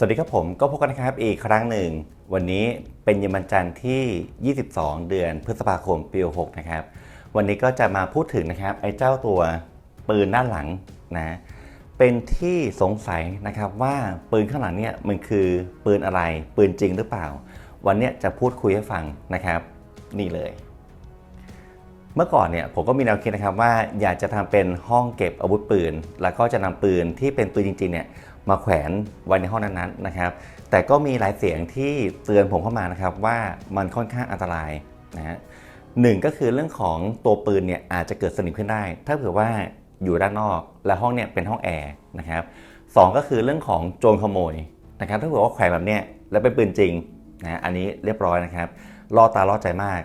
สวัสดีครับผมก็พบกันนะครับอีกครั้งหนึ่ง วันนี้เป็นเย็นวันจันทร์ที่ 22 เดือนพฤษภาคมปี6นะครับ วันนี้ก็จะมาพูดถึงนะครับไอ้เจ้าตัวปืนด้านหลังนะเป็นที่สงสัยนะครับว่าปืนข้างหลังเนี่ยมันคือปืนอะไรปืนจริงหรือเปล่า วันนี้จะพูดคุยให้ฟังนะครับ นี่เลย เมื่อก่อนเนี่ยผมก็มีแนวคิดนะครับว่าอยากจะทำเป็นห้องเก็บอาวุธปืน แล้วก็จะนำปืนที่เป็นปืนจริงๆเนี่ยมาแขวนไว้ในห้องนั้นๆนะครับ แต่ก็มีหลายเสียงที่เตือนผมเข้ามานะครับว่ามันค่อนข้างอันตรายนะฮะหนึ่งก็คือเรื่องของตัวปืนเนี่ยอาจจะเกิดสนิมขึ้นได้ ถ้าเผื่อว่าอยู่ด้านนอกและห้องเนี่ยเป็นห้องแอร์นะครับสองก็คือเรื่องของโจรขโมยนะครับถ้าเผื่อว่าแขวนแบบเนี้ยแล้วเป็นปืนจริงนะอันนี้เรียบร้อยนะครับล่อตาล่อใจมาก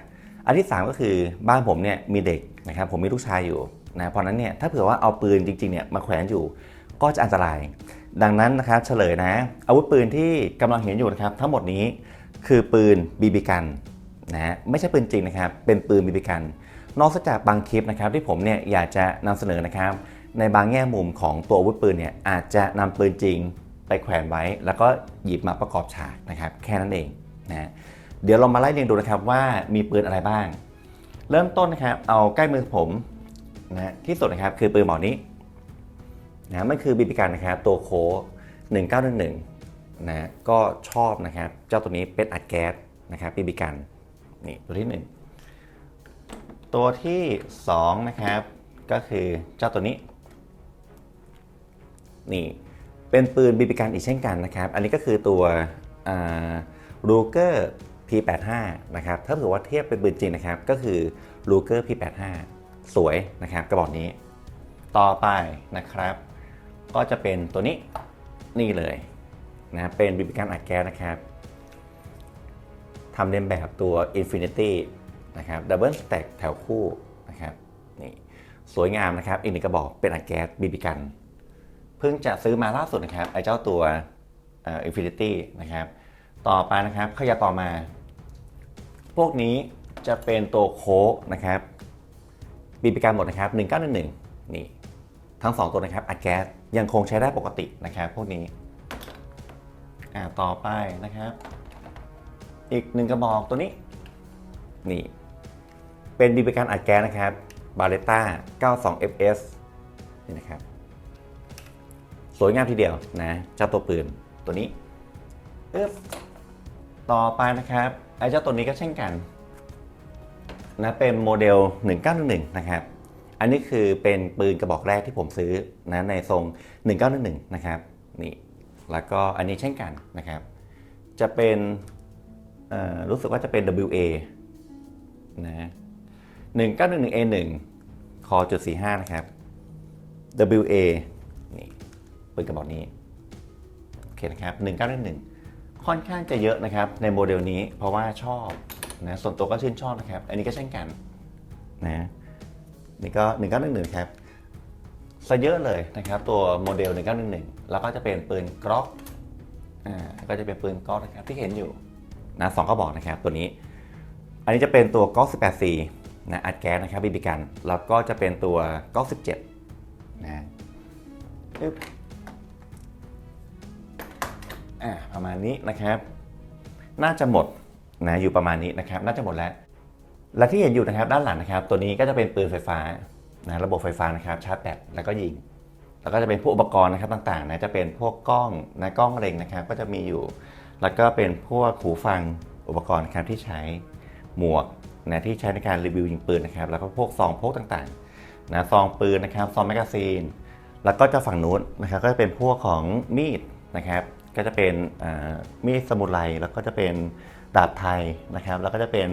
อันที่ 3 ก็คือบ้านผมเนี่ยมีเด็กนะครับผมมีลูกชายอยู่นะเพราะนั้นเนี่ยถ้าเผื่อว่าเอาปืนจริงๆเนี่ยมาแขวนอยู่ก็จะอันตราย ดังนั้นนะครับเฉลยนะ อาวุธปืนที่กำลังเห็นอยู่นะครับ ทั้งหมดนี้คือปืนบีบีกันนะไม่ใช่ปืนจริงนะครับ เป็นปืนบีบีกัน นอกจากบางคลิปนะครับที่ผมเนี่ยอยากจะนำเสนอนะครับ ในบางแง่มุมของตัวอาวุธปืนเนี่ยอาจจะนำปืนจริงไปแขวนไว้ แล้วก็หยิบมาประกอบฉากนะครับ แค่นั้นเองนะ เดี๋ยวเรามาไล่เรียงดูนะครับว่ามีปืนอะไรบ้าง เริ่มต้นนะครับเอาใกล้มือผมนะที่สุดนะครับคือปืนหมอนี้นะมันคือบีบีกันนะครับตัวโค้1911นะก็ชอบนะครับเจ้าตัวนี้เป็นอัดแก๊สนะครับบีบีกันนี่ตัวที่ 1 ตัวที่2นะครับก็คือเจ้าตัวนี้นี่เป็นปืนบีบีกันอีกเช่นกันนะครับ อันนี้ก็คือตัวรูเกอร์ P85 นะครับถ้าเผื่อว่าเทียบเป็นปืนจริงนะครับก็คือรูเกอร์ P85 สวยนะครับกระบอกนี้ ต่อไปนะครับ ก็จะเป็นตัวนี้นี่เลยนะเป็นบีบีกันอัดแก๊สนะครับทำเลียนแบบตัว Infinity นะครับดับเบิลสแต็กแถวคู่นะครับนี่สวยงามนะครับ อีกหนึ่งกระบอกเป็นอัดแก๊สบีบีกัน เพิ่งจะซื้อมาล่าสุดนะครับ ไอ้เจ้าตัวอินฟินิตี้นะครับ ต่อไปนะครับขยับต่อมา พวกนี้จะเป็นตัวโค้กนะครับบีบีการหมดนะครับ1911นี่ทั้ง 2 ตัวนะครับอัดแก๊สยังคงใช้ได้ปกตินะครับพวกนี้อ่าต่อไปนะครับ อีกหนึ่งกระบอกตัวนี้นี่เป็นบีบีการอัดแก๊สนะครับบาเลต้า92 fs นี่นะครับสวยงามทีเดียวนะเจ้าตัวปืนตัวนี้อึ๊บ ต่อไปนะครับไอ้เจ้าตัวนี้ก็เช่นกันนะเป็นโมเดล 1911 นะครับ อันนี้คือเป็นปืนกระบอกแรกที่ผมซื้อนะในทรง 1911 นะครับนี่แล้วก็อันนี้เช่นกันนะครับ จะเป็นรู้สึกว่าจะเป็น WA นะ 1911A1 คอจุด45 นะครับ WA นี่ปืนกระบอกนี้ โอเคนะครับ 1911 ค่อนข้างจะเยอะนะครับในโมเดลนี้เพราะว่าชอบนะส่วนตัวก็ชื่นชอบนะครับ อันนี้ก็เช่นกันนะนี่ก็1911ครับซะเยอะเลยนะครับ ตัวโมเดล1911แล้วก็จะเป็นปืนกรอกอ่าก็จะเป็นปืนกรอกนะครับที่เห็นอยู่นะสองกระบอกนะครับตัวนี้ อันนี้จะเป็นตัวกรอก 18C นะอัดแก๊สนะครับบีบีกัน แล้วก็จะเป็นตัวกรอก17นะปึ๊บ อ่าประมาณนี้นะครับ น่าจะหมดนะอยู่ประมาณนี้นะครับ น่าจะหมดแล้ว และที่เห็นอยู่นะครับด้านหลังนะครับ ตัวนี้ก็จะเป็นปืนไฟฟ้านะระบบไฟฟ้านะครับชาร์จแบตแล้วก็ยิง แล้วก็จะเป็นพวกอุปกรณ์นะครับต่างๆนะจะเป็นพวกกล้องนะกล้องเล็งนะครับ ก็จะมีอยู่ แล้วก็เป็นพวกหูฟังอุปกรณ์ครับที่ใช้หมวกนะที่ใช้ในการรีวิวยิงปืนนะครับ แล้วก็พวกซองพกต่างๆนะซองปืนนะครับซองแมกกาซีน แล้วก็จะฝั่งนู้นนะครับ ก็จะเป็นพวกของมีดนะครับ ก็จะเป็นมีดสมุไรแล้วก็จะเป็นดาบไทยนะครับ แล้วก็จะเป็น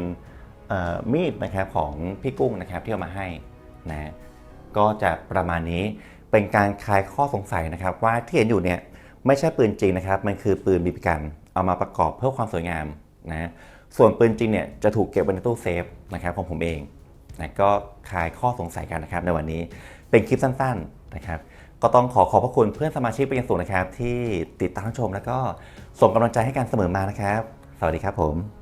มีดนะครับของพี่กุ้งนะครับที่เอามาให้นะก็จะประมาณนี้เป็นการคลายข้อสงสัยนะครับ ว่าที่เห็นอยู่เนี่ยไม่ใช่ปืนจริงนะครับ มันคือปืนบีบีกันเอามาประกอบเพื่อความสวยงามนะส่วนปืนจริงเนี่ยจะถูกเก็บไว้ในตู้เซฟนะครับของผมเองนะก็คลายข้อสงสัยกันนะครับในวันนี้เป็นคลิปสั้นๆนะครับ ก็ต้องขอขอบพระคุณเพื่อนสมาชิกเป็นอย่างสูงนะครับ ที่ติดตามชม แล้วก็ส่งกำลังใจให้กันเสมอมานะครับ สวัสดีครับผม